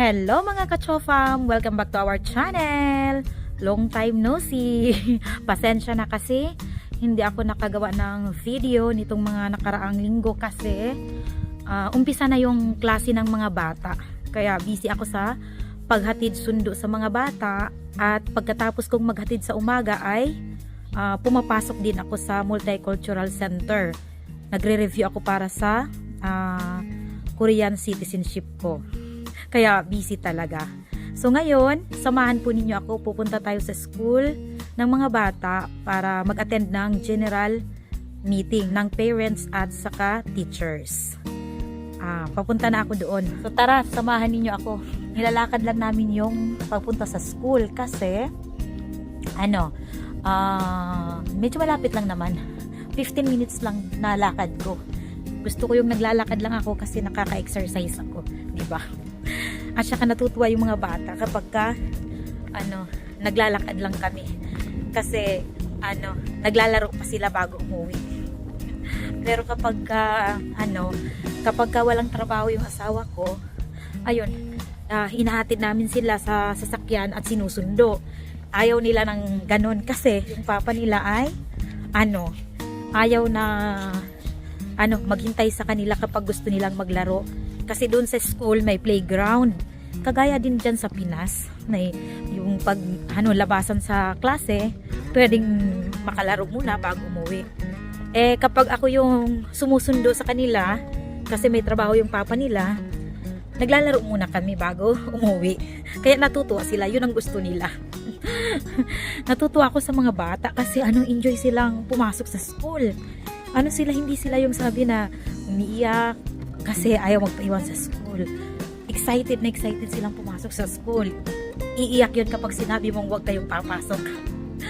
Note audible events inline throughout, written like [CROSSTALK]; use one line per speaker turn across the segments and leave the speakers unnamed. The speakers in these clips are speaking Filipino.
Hello mga kachofam! Welcome back to our channel! Long time no see! [LAUGHS] Pasensya na kasi hindi ako nakagawa ng video nitong mga nakaraang linggo kasi ah, umpisa na yung klase ng mga bata. Kaya busy ako sa paghatid sundo sa mga bata at pagkatapos kong maghatid sa umaga ay ah, pumapasok din ako sa Multicultural Center. Nagre-review ako para sa ah, Korean citizenship ko. Kaya busy talaga. So ngayon, samahan po ninyo ako. Pupunta tayo sa school ng mga bata para mag-attend ng general meeting ng parents at saka teachers. Ah, papunta na ako doon. So tara, samahan ninyo ako. Nilalakad lang namin yung papunta sa school kasi ano, ah, medyo malapit lang naman. 15 minutes lang na lakad ko. Gusto ko yung naglalakad lang ako kasi nakaka-exercise ako, di ba? At saka natutuwa yung mga bata kapag ka, ano, naglalakad lang kami. Kasi, ano, naglalaro pa sila bago umuwi. Pero kapag ka, ano, kapag ka walang trabaho yung asawa ko, ayun, ah, hinahatid namin sila sa sasakyan at sinusundo. Ayaw nila ng ganon kasi yung papa nila ay, ano, ayaw na, ano, maghintay sa kanila kapag gusto nilang maglaro. Kasi doon sa school may playground. Kagaya din dyan sa Pinas, may yung pag ano labasan sa klase, pwedeng makalaro muna bago umuwi. Eh kapag ako yung sumusundo sa kanila, kasi may trabaho yung papa nila, naglalaro muna kami bago [LAUGHS] umuwi. Kaya natutuwa sila, yun ang gusto nila. [LAUGHS] natutuwa ako sa mga bata kasi ano enjoy silang pumasok sa school. Ano sila, hindi sila yung sabi na umiiyak kasi ayaw magpaiwan sa school. Excited na excited silang pumasok sa school. Iiyak yun kapag sinabi mong huwag kayong papasok.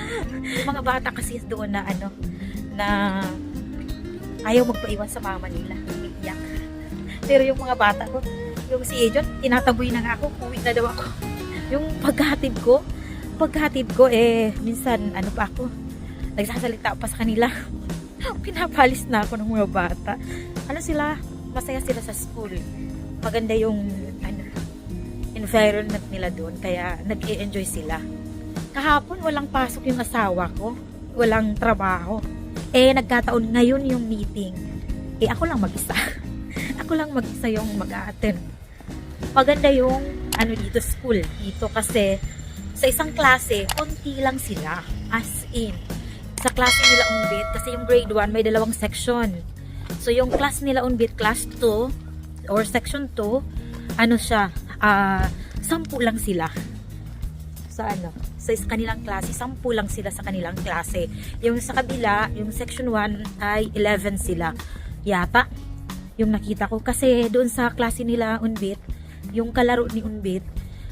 [LAUGHS] mga bata kasi doon na ano, na ayaw magpaiwan sa mama nila. Umiiyak. Pero yung mga bata ko, yung si Ejon, tinataboy na nga ako, uwi na daw ako. Yung paghatid ko, paghatid ko, eh, minsan, ano pa ako, nagsasalita pa sa kanila. [LAUGHS] Pinapalis na ako ng mga bata. Ano sila, masaya sila sa school. Maganda yung, environment nila doon, kaya nag enjoy sila. Kahapon, walang pasok yung asawa ko. Walang trabaho. Eh, nagkataon ngayon yung meeting. Eh, ako lang mag-isa. [LAUGHS] ako lang mag-isa yung mag-a-attend. Maganda yung ano dito school dito kasi sa isang klase, konti lang sila. As in, sa klase nila umbit, kasi yung grade 1 may dalawang section. So yung class nila umbit, class 2 or section 2, ano siya, ah, sampu lang sila. Sa ano, sa kanilang klase, sampu lang sila sa kanilang klase. Yung sa kabila, yung section 1 ay 11 sila. Yata, yung nakita ko. Kasi doon sa klase nila Unbit, yung kalaro ni Unbit,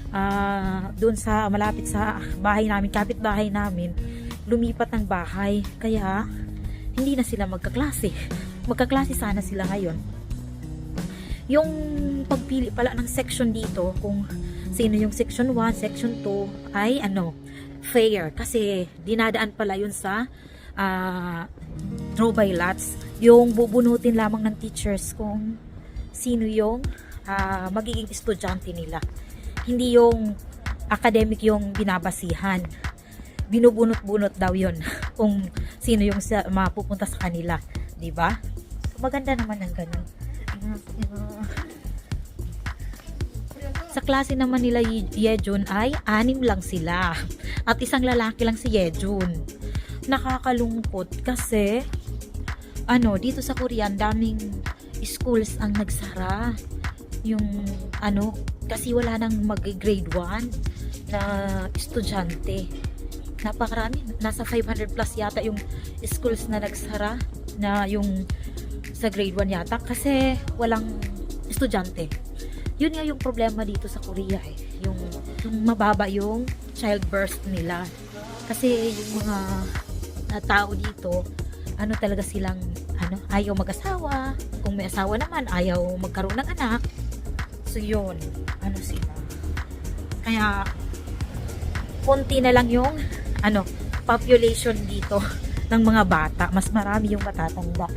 ah doon sa malapit sa bahay namin, kapit bahay namin, lumipat ng bahay. Kaya, hindi na sila magkaklase. Magkaklase sana sila ngayon. Yung pagpili pala ng section dito, kung sino yung section 1, section 2, ay ano, fair. Kasi dinadaan pala yun sa ah draw by lots. Yung bubunutin lamang ng teachers kung sino yung ah, magiging estudyante nila. Hindi yung academic yung binabasihan. Binubunot-bunot daw yon [LAUGHS] kung sino yung mapupunta sa kanila. 'di ba? Maganda naman ng ganun. Sa klase naman nila Ye- Yejun ay anim lang sila. At isang lalaki lang si Yejun. Nakakalungkot kasi ano, dito sa Korea, ang daming schools ang nagsara. Yung ano, kasi wala nang mag-grade 1 na estudyante. Napakarami, nasa 500 plus yata yung schools na nagsara na yung sa grade 1 yata kasi walang estudyante. Yun nga yung problema dito sa Korea eh. Yung, yung mababa yung childbirth nila. Kasi yung mga na tao dito, ano talaga silang ano, ayaw mag-asawa. Kung may asawa naman, ayaw magkaroon ng anak. So yun, ano sila. Kaya konti na lang yung ano, population dito [LAUGHS] ng mga bata. Mas marami yung matatanda.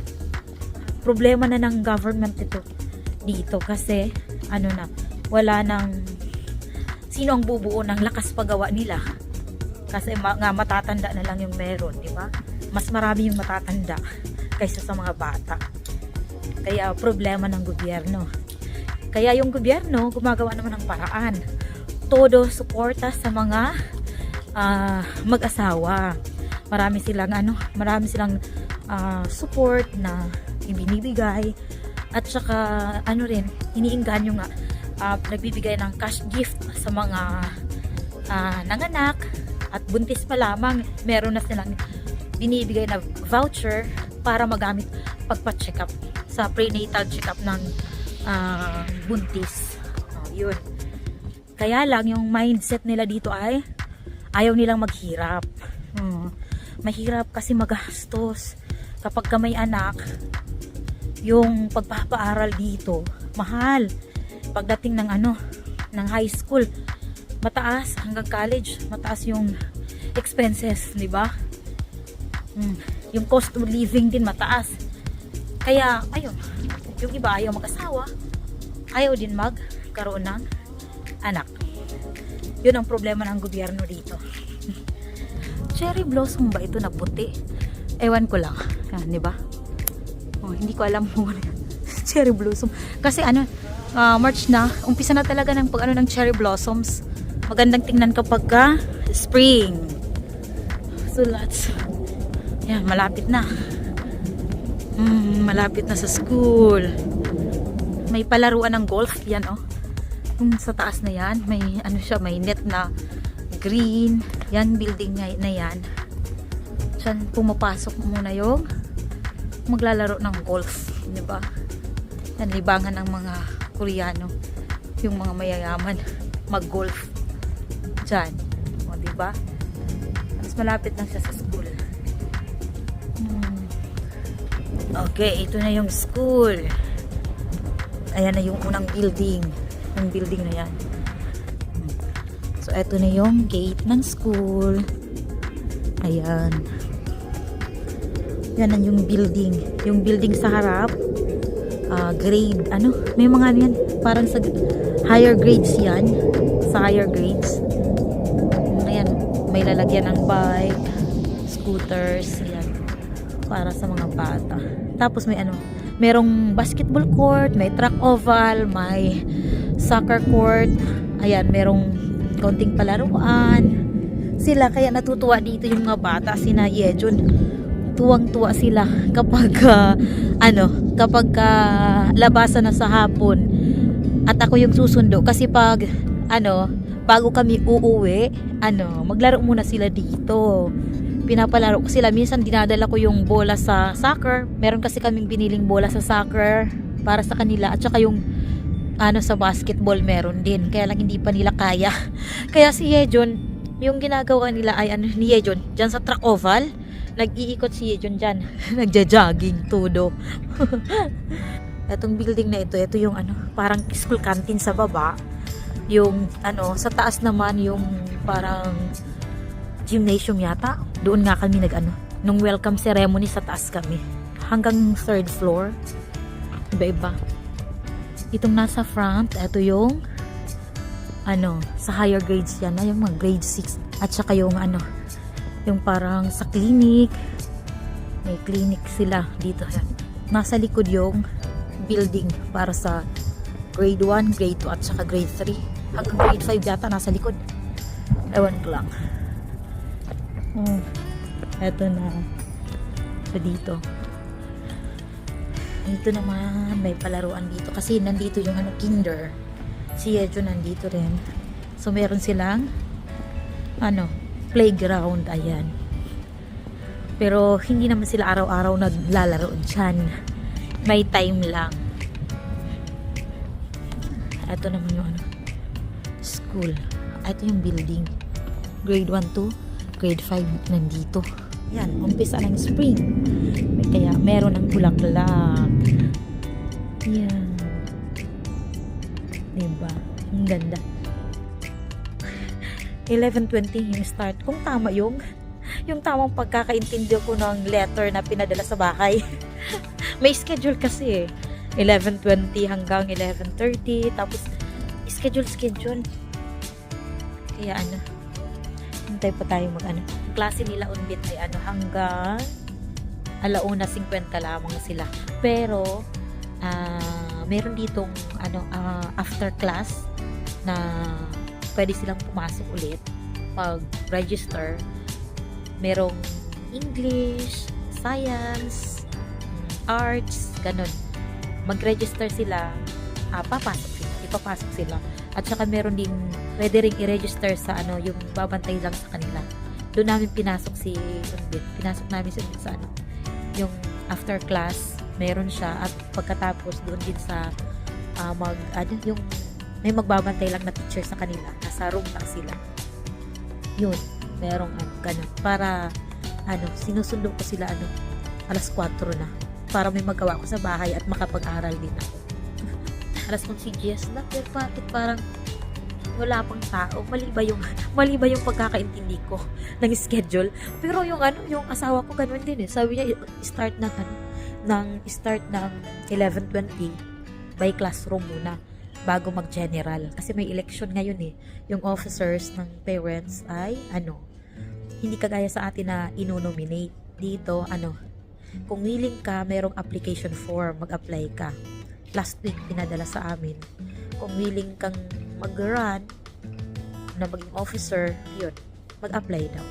Problema na ng government ito dito kasi ano na, wala nang sino ang bubuo ng lakas paggawa nila? Kasi ma- nga matatanda na lang yung meron, di ba? Mas marami yung matatanda [LAUGHS] kaysa sa mga bata. Kaya problema ng gobyerno. Kaya yung gobyerno gumagawa naman ng paraan. Todo suporta sa mga ah, mag-asawa. Marami silang ano, marami silang ah, support na ibinibigay at saka ano rin, iniinganyo nga ah, nagbibigay ng cash gift sa mga ah, nanganak at buntis pa lamang meron na silang binibigay na voucher para magamit pagpa-check up sa prenatal check up ng ah, buntis. Oh, yun. Kaya lang yung mindset nila dito ay ayaw nilang maghirap. Hmm. Mahirap kasi magastos. Kapag ka may anak, yung pagpapaaral dito, mahal. Pagdating ng ano, ng high school, mataas hanggang college, mataas yung expenses, di ba? Hmm. Yung cost of living din mataas. Kaya, ayun, yung iba ayaw mag-asawa, ayaw din magkaroon ng anak. Yun ang problema ng gobyerno dito. [LAUGHS] Cherry blossom ba ito na puti? Ewan ko lang. Yan, di ba? Oh, hindi ko alam [LAUGHS] kung ano cherry blossom. Kasi ano, ah, March na, umpisa na talaga ng pag ano ng cherry blossoms. Magandang tingnan kapag ka spring. So let's yan, malapit na. Mm, malapit na sa school. May palaruan ng golf yan oh. Yung sa taas na yan, may ano siya, may net na green. Yan building na yan. Diyan pumapasok muna yung maglalaro ng golf, 'di ba? Yan libangan ng mga Koreano, yung mga mayayaman mag-golf. Diyan, o 'di ba? Mas malapit lang siya sa school. Hmm. Okay, ito na yung school. Ayan na yung unang building. Yung building na yan. So, ito na yung gate ng school. Ayan. Yan ang yung building. Yung building sa harap, ah, grade, ano, may mga ano yan, parang sa higher grades yan. Sa higher grades. Ayan, may lalagyan ng bike, scooters, yan. Para sa mga bata. Tapos may ano, merong basketball court, may track oval, may soccer court. Ayan, merong konting palaruan. Sila kaya natutuwa dito yung mga bata, sina Yejun tuwang-tuwa sila kapag [LAUGHS] ah, ano, kapag ah, labasan na sa hapon at ako yung susundo kasi pag ano, bago kami uuwi, ano, maglaro muna sila dito. Pinapalaro ko sila. Minsan dinadala ko yung bola sa soccer. Meron kasi kaming biniling bola sa soccer para sa kanila at saka yung ano sa basketball meron din. Kaya lang hindi pa nila kaya. [LAUGHS] Kaya si Yejon, yung ginagawa nila ay ano ni Yejon, dyan sa track oval, nag-iikot si Yejon dyan. [LAUGHS] Nagja-jogging, todo. [LAUGHS] Itong building na ito, ito yung ano, parang school canteen sa baba. Yung ano, sa taas naman yung parang gymnasium yata. Doon nga kami nag ano, nung welcome ceremony sa taas kami. Hanggang third floor. Iba-iba. Itong nasa front, ito yung ano, sa higher grades yan na yung mga grade 6 at saka yung ano, yung parang sa clinic may clinic sila dito. Nasa likod yung building para sa grade 1, grade 2 at saka grade 3. Hanggang grade 5 yata nasa likod. Ewan ko lang. Oh, eto na. So dito. Dito naman may palaruan dito kasi nandito yung ano kinder. Si Yejo nandito rin. So meron silang ano, playground ayan. Pero hindi naman sila araw-araw naglalaro dyan. May time lang. Ito naman yung ano, school. Ito yung building. Grade 1 to grade 5 nandito. Yan, umpisa ng spring. May kaya meron ng bulaklak. Yan. Diba? Ang ganda. 11.20 yung start. Kung tama yung yung tamang pagkakaintindi ko ng letter na pinadala sa bahay. [LAUGHS] May schedule kasi eh. 11.20 hanggang 11.30. Tapos, schedule, schedule. Kaya ano, hintay pa tayo mag ano. Klase nila unbit ay ano hanggang alauna 50 lamang sila. Pero ah meron ditong ano ah, after class na pwede silang pumasok ulit pag register. Merong English, science, arts, ganun. Mag-register sila, ah, papasok sila, ipapasok sila. At saka meron ding pwede ring i-register sa ano, yung babantay lang sa kanila. Doon namin pinasok si Unbit. Pinasok namin si sa ano, yung after class, meron siya at pagkatapos doon din sa ah, mag ano yung may magbabantay lang na teacher sa kanila. Nasa room lang sila. Yun. Merong ano ganun. Para ano sinusundo ko sila ano alas 4 na. Para may magawa ko sa bahay at makapag-aral din ako. [LAUGHS] Alas 11 GS na pero bakit parang wala pang tao. Mali ba yung [LAUGHS] mali ba yung pagkakaintindi ko [LAUGHS] ng schedule? Pero yung ano yung asawa ko ganun din eh. Sabi niya start ng ano ng start ng 11.20 by classroom muna bago mag-general. Kasi may election ngayon eh. Yung officers ng parents ay ano, hindi kagaya sa atin na inonominate. Dito, ano, kung willing ka, merong application form, mag-apply ka. Last week, pinadala sa amin. Kung willing kang mag-run na maging officer, yun, mag-apply daw.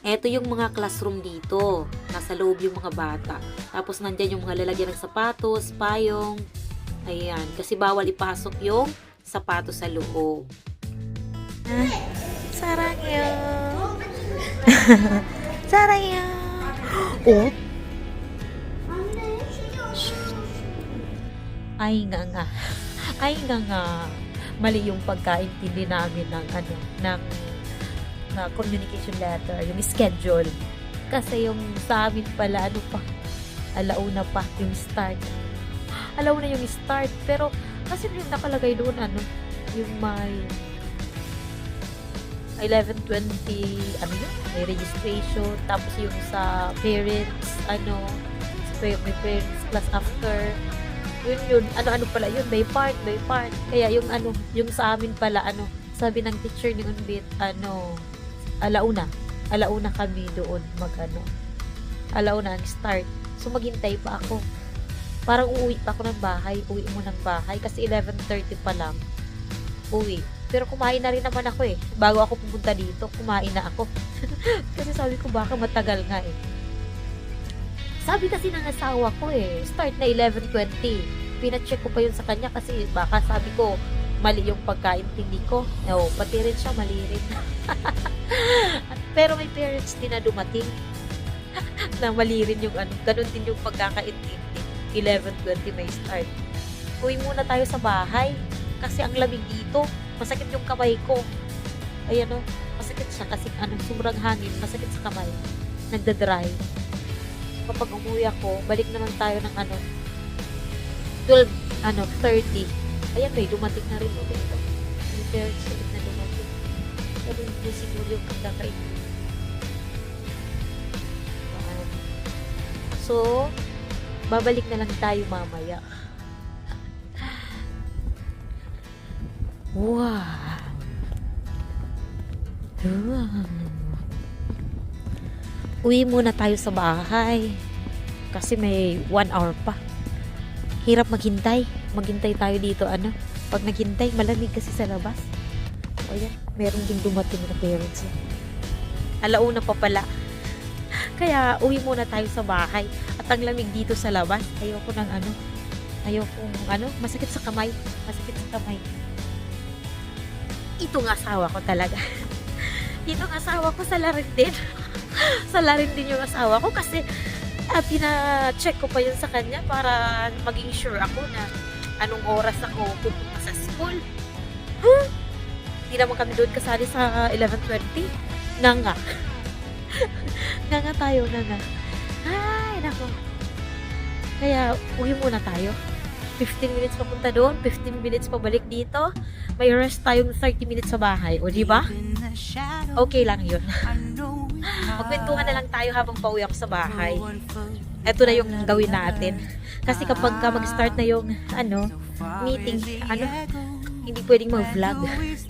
Eto yung mga classroom dito. Nasa loob yung mga bata. Tapos nandyan yung mga lalagyan ng sapatos, payong. Ayan. Kasi bawal ipasok yung sapatos sa loob. Ah, sarangyo. [LAUGHS] sarangyo. [GASPS] Oh, ay nga nga. [LAUGHS] Ay nga nga. Mali yung pagkaintindi namin ng ano, ng na communication letter, yung schedule. Kasi yung sa amin pala, ano pa, alauna pa yung start. Alauna yung start. Pero, kasi yung nakalagay doon, ano, yung may 11.20, ano yun, may registration, tapos yung sa parents, ano, may parents class after, yun yun, ano-ano pala yun, may part, may part. Kaya yung ano, yung sa amin pala, ano, sabi ng teacher ni Unbit, ano, alauna. Alauna kami doon mag ano. Alauna ang start. So maghintay pa ako. Parang uuwi pa ako ng bahay. Uwi mo ng bahay kasi 11.30 pa lang. Uwi. Pero kumain na rin naman ako eh. Bago ako pumunta dito, kumain na ako. [LAUGHS] kasi sabi ko baka matagal nga eh. Sabi kasi ng asawa ko eh, start na 11.20. Pina-check ko pa yun sa kanya kasi baka sabi ko, mali yung pagkaintindi ko. No, pati rin siya, mali rin. [LAUGHS] Pero may parents din na dumating [LAUGHS] na mali rin yung ano, ganun din yung pagkakaintindi. 11.20 may start. Uwi muna tayo sa bahay kasi ang lamig dito. Masakit yung kamay ko. Ayan o, masakit siya kasi ano, sobrang hangin, masakit sa kamay. Nagda-dry. Kapag umuwi ako, balik naman tayo ng ano, 12, ano, 30 Ayan, may dumating na rin ulit ito. May parents ulit na dumating. Pero hindi siguro yung pagkakainin. Ayan. So, babalik na lang tayo mamaya. Wow! Uwi muna tayo sa bahay. Kasi may one hour pa. Hirap maghintay maghintay tayo dito ano pag naghintay malamig kasi sa labas o yan meron ding dumating na parents alauna pa pala kaya uwi muna tayo sa bahay. At ang lamig dito sa labas. Ayoko ng ano. Ayoko ano. Masakit sa kamay. Masakit sa kamay. Itong asawa ko talaga. [LAUGHS] Itong asawa ko sa larin din. [LAUGHS] Sa larin din yung asawa ko kasi ah, pina-check ko pa yun sa kanya para maging sure ako na anong oras ako pupunta sa school. Huh? Hindi naman kami doon kasali sa 11.20. Nga [LAUGHS] nga. nga tayo, nga nga. Ay, nako. Kaya, uwi muna tayo. 15 minutes papunta doon, 15 minutes pabalik dito. May rest tayong 30 minutes sa bahay. O, di ba? Okay lang yun. [LAUGHS] Magkwentuhan na lang tayo habang pauwi ako sa bahay. Ito na yung gawin natin. Kasi kapag ka mag-start na yung ano, meeting, ano, hindi pwedeng mag-vlog.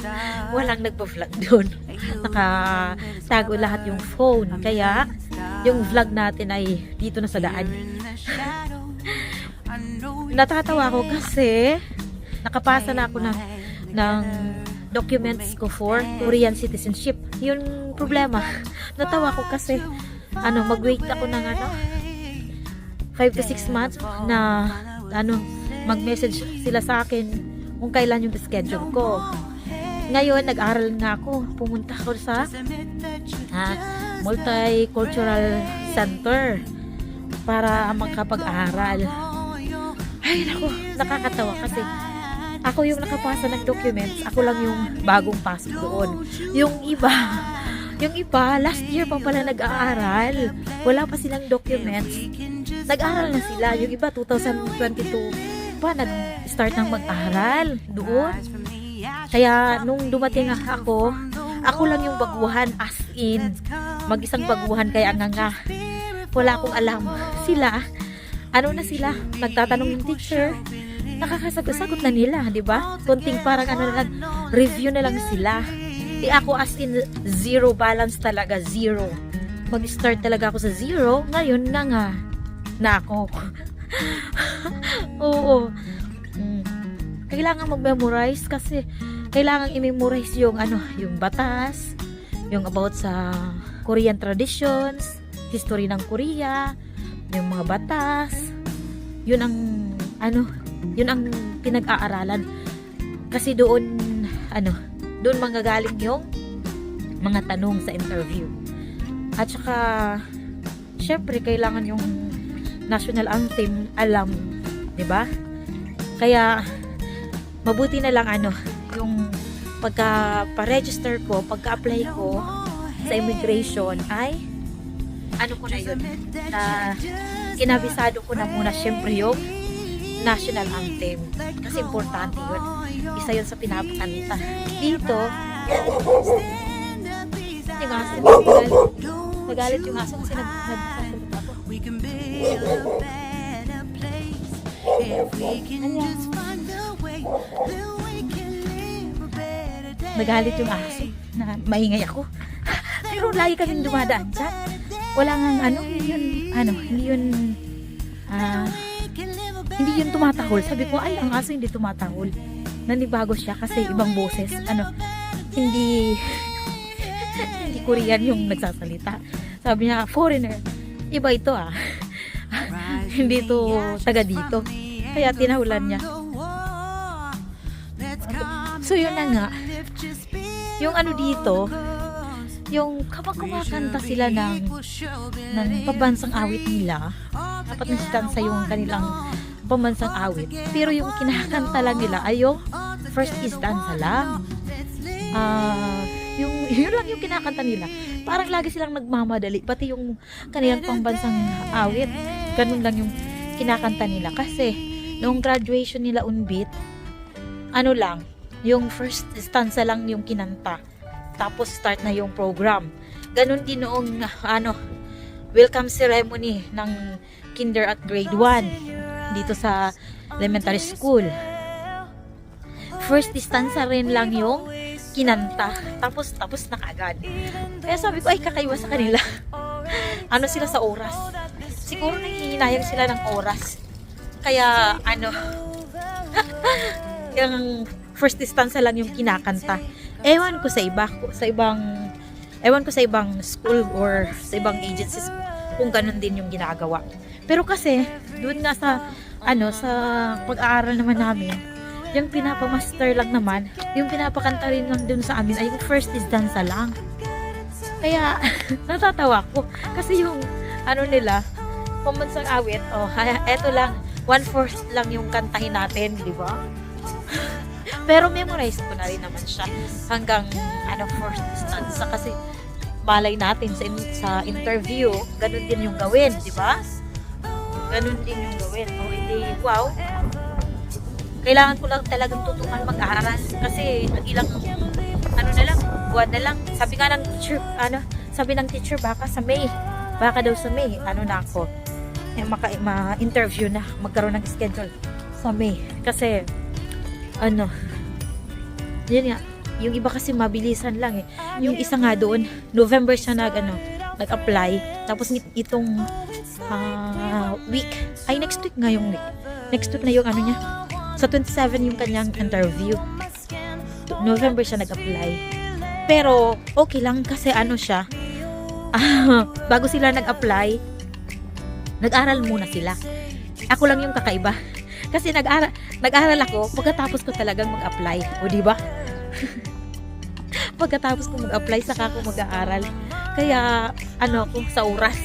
[LAUGHS] Walang nagpa-vlog doon. Nakatago lahat yung phone. Kaya, yung vlog natin ay dito na sa daan. [LAUGHS] Natatawa ako kasi nakapasa na ako ng, ng documents ko for Korean citizenship. Yun problema. [LAUGHS] Natawa ko kasi ano, mag-wait ako ng ano 5 to 6 months na ano, mag-message sila sa akin kung kailan yung schedule ko. Ngayon, nag-aral nga ako. Pumunta ako sa ah, Multicultural Center para makapag-aral. Ay, naku, nakakatawa kasi ako yung nakapasa ng documents, ako lang yung bagong pasok doon. Yung iba, yung iba, last year pa pala nag-aaral. Wala pa silang documents. Nag-aaral na sila. Yung iba, 2022 pa, nag-start ng mag-aral doon. Kaya, nung dumating ako, ako lang yung baguhan as in. Mag-isang baguhan kaya nga nga. Wala akong alam. Sila, ano na sila? Nagtatanong yung teacher. Nakakasagot-sagot na nila, di ba? Konting parang ano na review na lang sila. Di ako as in zero balance talaga, zero. Mag-start talaga ako sa zero, ngayon na nga, na ako. [LAUGHS] Oo. Mm. Kailangan mag-memorize kasi kailangan i-memorize yung ano, yung batas, yung about sa Korean traditions, history ng Korea, yung mga batas. Yun ang ano, yun ang pinag-aaralan. Kasi doon ano, doon manggagaling yung mga tanong sa interview. At saka syempre kailangan yung national anthem alam, 'di ba? Kaya mabuti na lang ano, yung pagka pa-register ko, pagka-apply ko sa immigration ay ano ko na yun? Na kinabisado ko na muna syempre yung national anthem. Kasi importante yun. Isa yun sa pinapakanta. Dito yung aso nagalit, yung aso kasi nag, nagsasalita nagalit yung aso na maingay ako pero lagi kaming dumadaan dyan wala nga ano hindi yun ano hindi yun ah
a
hindi yun tumatahol. Sabi ko, ay, ang aso hindi tumatahol. Nanibago siya kasi ibang boses. Ano, hindi, [LAUGHS] hindi Korean yung nagsasalita. Sabi niya, foreigner. Iba ito ah. Hindi to taga dito. Kaya tinahulan niya. So yun na nga. Yung ano dito, yung kapag kumakanta sila ng ng pambansang awit nila, dapat nasitansa yung kanilang pambansang awit. Pero yung kinakanta lang nila ay yung first instanza lang. Ah, yung [LAUGHS] yun lang yung kinakanta nila. Parang lagi silang nagmamadali pati yung kanilang pambansang awit. Ganun lang yung kinakanta nila kasi nung graduation nila unbit, ano lang, yung first stanza lang yung kinanta. Tapos start na yung program. Ganun din noong ano, welcome ceremony ng kinder at grade 1 dito sa elementary school. First stanza rin lang yung kinanta. Tapos, tapos na kagad. Kaya sabi ko, ay kakaiwa sa kanila. [LAUGHS] ano sila sa oras? Siguro nanghihinayang sila ng oras. Kaya, ano, [LAUGHS] yung first stanza lang yung kinakanta. Ewan ko sa iba, sa ibang, ewan ko sa ibang school or sa ibang agencies kung ganun din yung ginagawa. Pero kasi, doon nga sa, ano, sa pag-aaral naman namin, yung pinapamaster lang naman, yung pinapakanta rin lang dun sa amin ay yung first is dansa lang. Kaya, [LAUGHS] natatawa ko. Kasi yung, ano nila, pambansang awit, oh, [LAUGHS] eto lang, one-fourth lang yung kantahin natin, di ba? [LAUGHS] Pero memorize ko na rin naman siya hanggang, ano, first stanza kasi malay natin sa, sa interview, ganun din yung gawin, di ba? Ganun din yung gawin. O, hindi, wow, kailangan ko lang talagang tutukan mag-aaral kasi ilang ano na lang, buwan na lang. Sabi nga ng teacher, ano, sabi ng teacher baka sa May, baka daw sa May, ano na ako, eh, maka, ma-interview na, magkaroon ng schedule sa May. Kasi, ano, Yun nga, yung iba kasi mabilisan lang eh. Yung isa nga doon, November siya nag, ano, nag-apply. Tapos it- itong ah, week, ay next week nga yung week. Next week na yung ano niya. Sa 27 yung kanyang interview. November siya nag-apply. Pero okay lang kasi ano siya, [LAUGHS] bago sila nag-apply, nag-aral muna sila. Ako lang yung kakaiba. Kasi nag-aral, nag-aral ako pagkatapos ko talagang mag-apply. O di ba? [LAUGHS] pagkatapos ko mag-apply, saka ako mag-aaral. Kaya, ano ako, sa oras.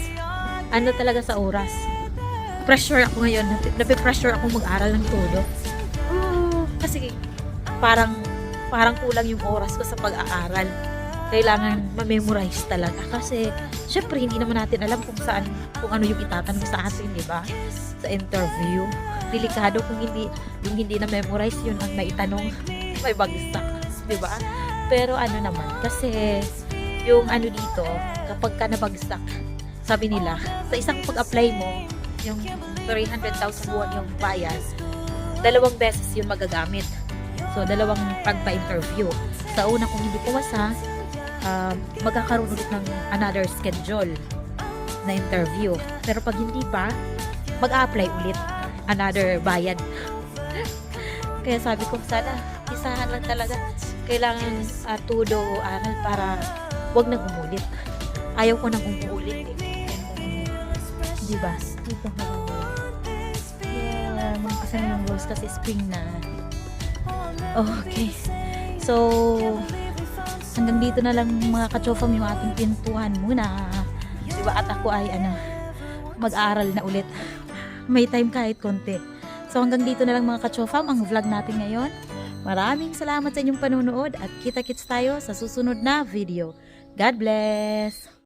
Ano talaga sa oras. Pressure ako ngayon. Nape-pressure ako mag-aral ng todo. Oo, kasi parang parang kulang yung oras ko sa pag-aaral. Kailangan ma-memorize talaga. Kasi, syempre, hindi naman natin alam kung saan, kung ano yung itatanong sa atin, di ba? Sa interview. Delikado kung hindi, yung hindi na-memorize, yun ang naitanong, may bagsak. Di ba? Pero ano naman, kasi yung ano dito, kapag ka nabagsak, sabi nila, sa isang pag-apply mo, yung 300,000 buwan yung bayad, dalawang beses yun magagamit. So, dalawang pagpa-interview. Sa una, kung hindi pumasa, uh, magkakaroon ulit ng another schedule na interview. Pero pag hindi pa, mag-apply ulit another bayad. [LAUGHS] Kaya sabi ko, sana isahan lang talaga. Kailangan uh, tudo aral para wag nang umulit. Ayaw ko nang umulit. Eh. Di ba? Dito ko. Yeah, mga yung rose kasi spring na. Okay. So, hanggang dito na lang mga kachofam yung ating pintuhan muna. Di ba? At ako ay ano, mag-aaral na ulit. May time kahit konti. So hanggang dito na lang mga kachofam ang vlog natin ngayon. Maraming salamat sa inyong panunood at kita-kits tayo sa susunod na video. God bless!